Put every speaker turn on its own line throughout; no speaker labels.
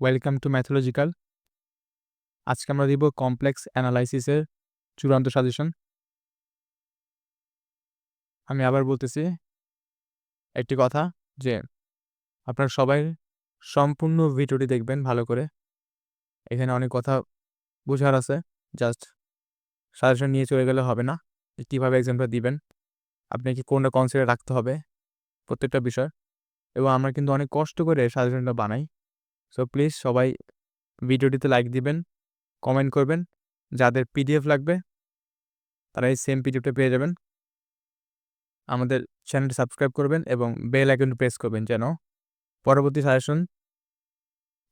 Welcome to Mathological আজকে আমরা দিব কমপ্লেক্স অ্যানালাইসিসের চূড়ান্ত সাজেশন আমি আবার বলতেছি একটি কথা যে আপনার সবাই সম্পূর্ণ ভিডিওটি দেখবেন ভালো করে। এখানে অনেক কথা বোঝার আছে জাস্ট সাজেশন নিয়ে চলে গেলে হবে না কীভাবে এক্সামটা দিবেন আপনি কি কোনটা কনসিডার রাখতে হবে, প্রত্যেকটা বিষয়। এবং আমরা কিন্তু অনেক কষ্ট করে সাজেশনটা বানাই। সো প্লিজ সবাই ভিডিওটিতে লাইক দিবেন কমেন্ট করবেন। যাদের পিডিএফ লাগবে তারা এই সেম পিডিএফটা পেয়ে যাবেন। আমাদের চ্যানেলটি সাবস্ক্রাইব করবেন এবং বেল আইকনটি প্রেস করবেন যেন পরবর্তী সাজেশন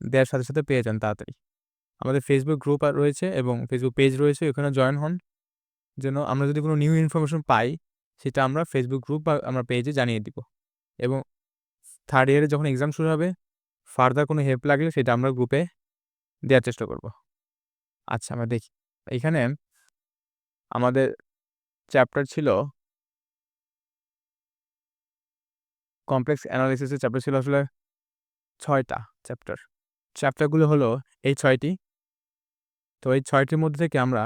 দেওয়ার সাথে সাথে পেয়ে যান তাড়াতাড়ি। আমাদের ফেসবুক গ্রুপ রয়েছে এবং ফেসবুক পেজ রয়েছে, ওখানে জয়েন হন। যেন আমরা যদি কোনো নিউ ইনফরমেশন পাই, সেটা আমরা ফেসবুক গ্রুপ বা আমরা পেজে জানিয়ে দিব। এবং থার্ড ইয়ারে যখন এক্সাম শুরু হবে ফার্দার কোনো হেল্প লাগলে সেটা আমরা গ্রুপে দেওয়ার চেষ্টা করব। আচ্ছা আমরা দেখি। এখানে আমাদের চ্যাপ্টার ছিল কমপ্লেক্স অ্যানালিসিসের চ্যাপ্টার ছিল আসলে ছয়টা চ্যাপ্টার চ্যাপ্টারগুলো হলো এই ছয়টি। তো এই ছয়টির মধ্যে থেকে আমরা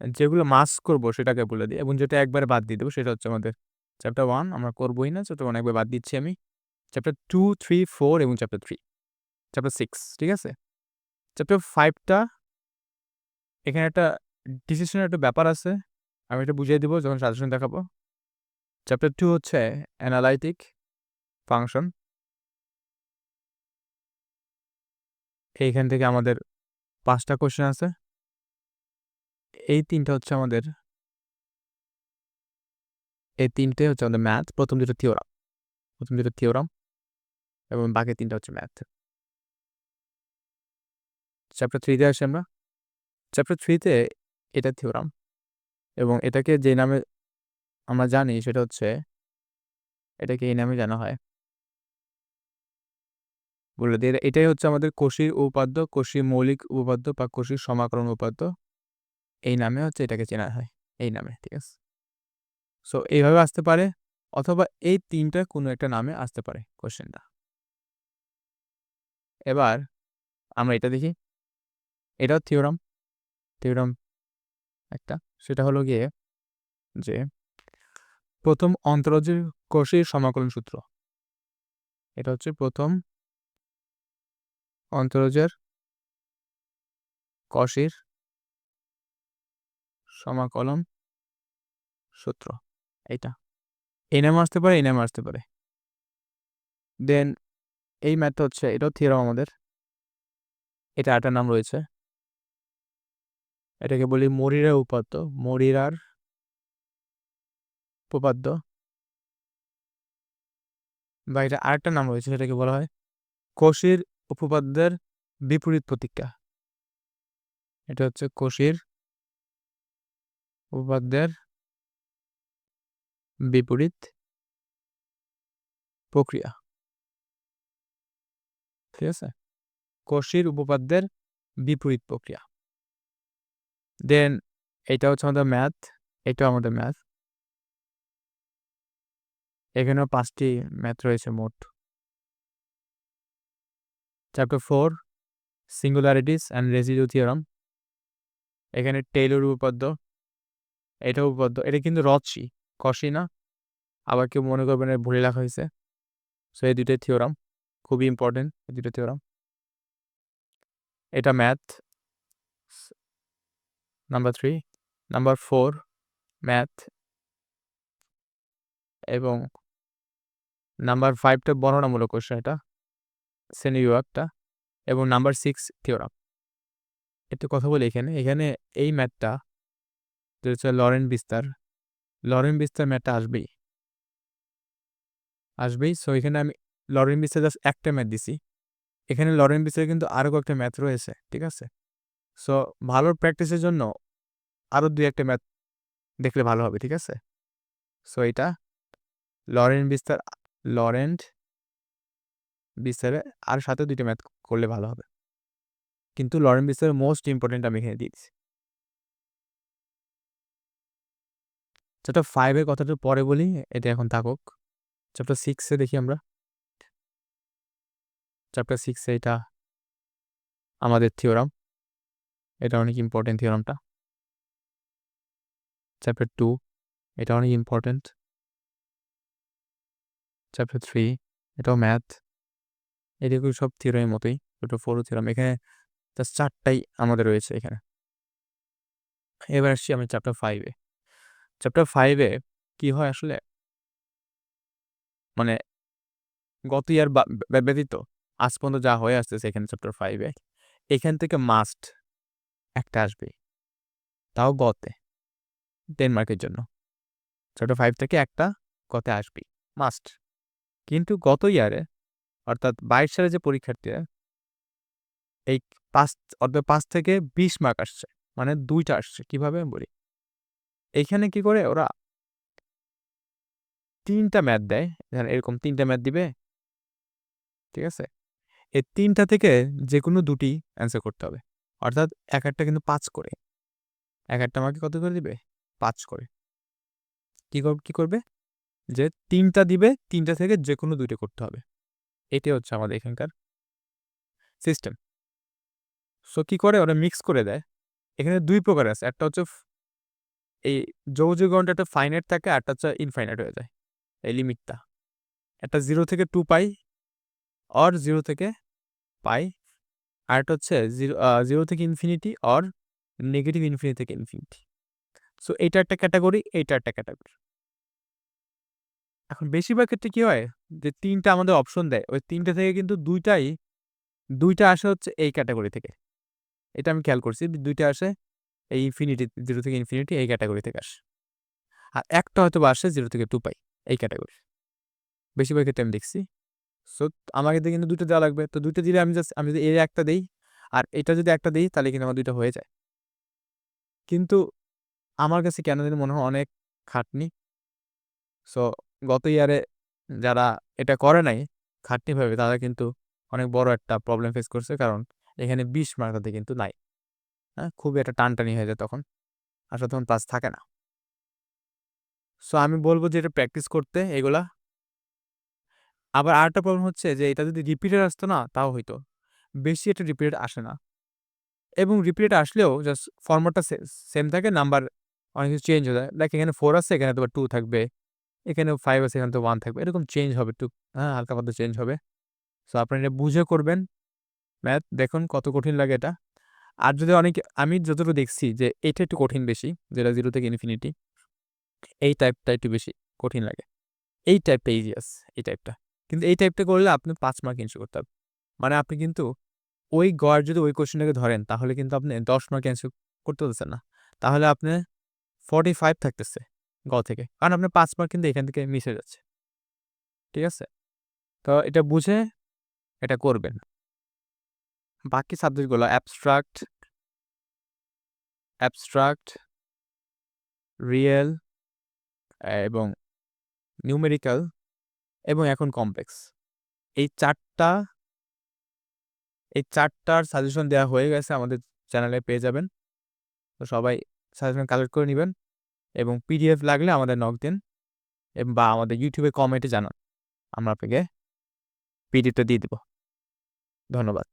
যেগুলো মাস করব সেটাকে বলে দিই এবং যেটা একবারে বাদ দিয়ে দেবো সেটা হচ্ছে আমাদের চ্যাপ্টার ওয়ান আমরা করবোই না চ্যাপ্টার ওয়ান একবার বাদ দিচ্ছি আমি। চ্যাপ্টার টু থ্রি ফোর এবং চ্যাপ্টার থ্রি চ্যাপ্টার সিক্স ঠিক আছে? চ্যাপ্টার ফাইভটা এখানে একটা ডিসিশনের একটা ব্যাপার আছে, আমি এটা বুঝিয়ে দিব যখন সাজেশন দেখাবো। চ্যাপ্টার টু হচ্ছে অ্যানালাইটিক ফাংশন এইখান থেকে আমাদের পাঁচটা কোশ্চেন আছে। এই তিনটা হচ্ছে আমাদের, এই তিনটে হচ্ছে আমাদের ম্যাথ প্রথম দুটো থিওরাম প্রথম দুটো থিওরাম এবং বাকি তিনটা হচ্ছে ম্যাথ চ্যাপ্টার থ্রিতে আসি আমরা। চ্যাপ্টার থ্রিতে এটা থিওরাম এবং এটাকে যে নামে আমরা জানি সেটা হচ্ছে এটাকে এই নামে জানা হয়। বলে দিয়ে এটাই হচ্ছে আমাদের কোষীর উপাদ্য কোষী মৌলিক উপপাদ্য বা কোষীর সমাকরণ উপাদ্য এই নামে হচ্ছে এটাকে চেনা হয়, এই নামে, ঠিক আছে? সো এইভাবে আসতে পারে অথবা এই তিনটা কোনো একটা নামে আসতে পারে কোশ্চেনটা এবার আমরা এটা দেখি। এটাও থিওরাম থিওরাম একটা। সেটা হলো গিয়ে যে প্রথম অন্তরজের কোষের সমাকলন সূত্র। এটা হচ্ছে প্রথম অন্তরজের কষের সমাকলন সূত্র। এইটা। এই নামে আসতে পারে এই নামে আসতে পারে। দেন এই ম্যাথটা হচ্ছে, এটাও থিওরাম আমাদের। এটা একটা নাম রয়েছে। এটাকে বলি মরিরা উপাদ্য মরিরার উপপাদ্য। বা এটা আরেকটা নাম রয়েছে, সেটাকে বলা হয় কোষের উপপাদ্যের বিপরীত প্রতিক্রিয়া। এটা হচ্ছে কোষের উপপাদ্যের বিপরীত প্রক্রিয়া। ঠিক আছে? কোষের উপপাদ্যের বিপরীত প্রক্রিয়া। দেন এটা হচ্ছে আমাদের ম্যাথ এটাও আমাদের ম্যাথ এখানেও পাঁচটি ম্যাথ রয়েছে মোট। Chapter four singularities and residue theorem এখানে টেইলর উপপাদ্য এটা উপপাদ্য। এটা কিন্তু রচি কষি না। আবার কেউ মনে করবেন ভুলে লেখা হয়েছে। সো এই দুটোই থিওরাম খুবই ইম্পর্টেন্ট দুটো থিওরাম এটা math number three number four math এবং নাম্বার ফাইভটা বর্ণনামূলক কোশ্চেন এটা, শ্রেণি বিভাগটা এবং নাম্বার সিক্স থিওরাম একটু কথা বলি এখানে এখানে এই ম্যাথটা হচ্ছে লরেন বিস্তার লরেন বিস্তার ম্যাথটা আসবেই। আসবেই সো এখানে আমি লরেন বিস্তার জাস্ট একটা ম্যাথ দিছি। এখানে লরেন বিস্তার কিন্তু আরও কয়েকটা ম্যাথ রয়েছে, ঠিক আছে? সো, ভালো প্র্যাকটিসের জন্য আরও দুই একটা ম্যাথ দেখলে ভালো হবে, ঠিক আছে? সো এটা লরেন বিস্তার লরেন্ট বিস্তারে আর সাথে দুইটা ম্যাথ করলে ভালো হবে। কিন্তু লরেন বিস্তারের মোস্ট ইম্পর্টেন্ট আমি এখানে দিয়েছি চ্যাপ্টার ফাইভের কথাটা পরে বলি, এটা এখন থাকুক। চ্যাপ্টার সিক্সে দেখি আমরা। চ্যাপ্টার সিক্সে এটা আমাদের থিওরাম এটা অনেক ইম্পর্টেন্ট থিওরামটা চ্যাপ্টার টু এটা অনেক ইম্পর্টেন্ট চ্যাপ্টার থ্রি এটাও ম্যাথ এদিকে সব থিওরামের মতোই, দুটো ফোরও থিওরাম এখানে জাস্ট চারটাই আমাদের রয়েছে এখানে। এবার আসছি আমি চ্যাপ্টার ফাইভে চ্যাপ্টার ফাইভে কি হয় আসলে? মানে গত ইয়ার ব্যতীত আজ পর্যন্ত যা হয়ে আসতেছে এখানে চ্যাপ্টার ফাইভে এখান থেকে মাস্ট একটা আসবে। তাও গতে ডেনমার্কের জন্য। চ্যাপ্টার ফাইভ থেকে একটা গতে আসবে মাস্ট কিন্তু গত ইয়ারে অর্থাৎ বাইশ সালে যে পরীক্ষার্থীরা, এই পাঁচ, অর্থাৎ পাঁচ থেকে বিশ মার্ক আসছে মানে দুইটা আসছে, কীভাবে আমি বলি? এইখানে কি করে ওরা তিনটা ম্যাথ দেয় এরকম তিনটা ম্যাথ দিবে, ঠিক আছে? এই তিনটা থেকে যে কোনো দুটি অ্যান্সার করতে হবে। অর্থাৎ এক একটা কিন্তু পাঁচ করে। এক একটা আমাকে কত করে দিবে? পাঁচ করে। কি কি করবে? যে তিনটা দিবে, তিনটা থেকে যে কোনো দুইটা করতে হবে। এটাই হচ্ছে আমাদের এখানকার সিস্টেম সো কি করে? ওরা মিক্স করে দেয়। এখানে দুই প্রকার আছে। একটা হচ্ছে এই যৌজগণটা একটা ফাইনাইট থাকে একটা হচ্ছে ইনফাইনাইট হয়ে যায়। এই লিমিটটা একটা জিরো থেকে টু পাই অর জিরো থেকে পাই। আর একটা হচ্ছে জিরো জিরো থেকে ইনফিনিটি অর নেগেটিভ ইনফিনিটি থেকে ইনফিনিটি সো এইটা একটা ক্যাটাগরি এইটা একটা ক্যাটাগরি এখন বেশিরভাগ ক্ষেত্রে কী হয়? যে তিনটা আমাদের অপশন দেয়। ওই তিনটা থেকে কিন্তু দুইটাই, দুইটা আসে হচ্ছে এই ক্যাটাগরি থেকে। এটা আমি খেয়াল করছি দুইটা আসে এই ইনফিনিটি জিরো থেকে ইনফিনিটি এই ক্যাটাগরি থেকে আসে। আর একটা হয়তো বা আসে জিরো থেকে টু পাই এই ক্যাটাগরি বেশিরভাগ ক্ষেত্রে আমি দেখছি। সো আমাকে কিন্তু দুটো দেওয়া লাগবে। তো দুটো দিলে আমি জাস্ট আমি যদি এর একটা দিই, আর এটা যদি একটা দিই, তাহলে কিন্তু আমার দুইটা হয়ে যায়। কিন্তু আমার কাছে কেন জানি মনে হয় অনেক খাটনি। সো গত ইয়ারে যারা এটা করে নাই খাটনি ভাবে তারা কিন্তু অনেক বড় একটা প্রবলেম ফেস করছে। কারণ এখানে বিশ মার্কাতে কিন্তু নাই। হ্যাঁ খুবই একটা টানটানি হয়ে যায় তখন। আসলে তখন প্লাস থাকে না। সো আমি বলব যে এটা প্র্যাকটিস করতে এগুলা আবার আরেকটা প্রবলেম হচ্ছে যে, এটা যদি রিপিটেড আসতো না, তাও হইতো। বেশি একটা রিপিটেড আসে না। এবং রিপিটেড আসলেও জাস্ট ফর্মেটটা সেম থাকে নাম্বার অনেক কিছু চেঞ্জ হয়ে যায়। লাইক এখানে ফোর আছে, এখানে তোমার টু থাকবে। এখানে ফাইভ আছে, এখানে তো ওয়ান থাকবে। এরকম চেঞ্জ হবে একটু। হ্যাঁ হালকা পাতলা চেঞ্জ হবে। সো আপনারা এটা বুঝে করবেন। ম্যাথ, দেখুন কত কঠিন লাগে এটা। আর যদি অনেক, আমি যতটুকু দেখছি যে, এটা একটু কঠিন বেশি, যেটা জিরো থেকে ইনফিনিটি এই টাইপটা একটু বেশি কঠিন লাগে। এই টাইপটা ইজিয়াস এই টাইপটা কিন্তু এই টাইপটা করলে আপনি পাঁচ মার্ক ইনশু করতে হবে মানে আপনি কিন্তু ওই গড় যদি ওই কোশ্চেনটাকে ধরেন, তাহলে কিন্তু আপনি দশ মার্ক অ্যান্সার করতে পারছেন না। তাহলে আপনি ফর্টি ফাইভ থাকতেছে গ থেকে। কারণ আপনার পাঁচ মার্ক কিন্তু এখান থেকে মিশে যাচ্ছে। ঠিক আছে? তো এটা বুঝে এটা করবেন। বাকি সাবজেক্টগুলো অ্যাবস্ট্রাক্ট অ্যাবস্ট্রাক্ট রিয়েল এবং নিউমেরিক্যাল এখন কমপ্লেক্স এই চারটা, এই চারটার সাজেশন দেওয়া হয়ে গেছে আমাদের চ্যানেলে পেয়ে যাবেন। তো সবাই সাজেশন কালেক্ট করে নেবেন এবং পিডিএফ লাগলে আমাদের নক দিন বা আমাদের ইউটিউবে কমেন্টে জানান। আমরা আপনাকে পিডিএফটা দিয়ে দেব। ধন্যবাদ।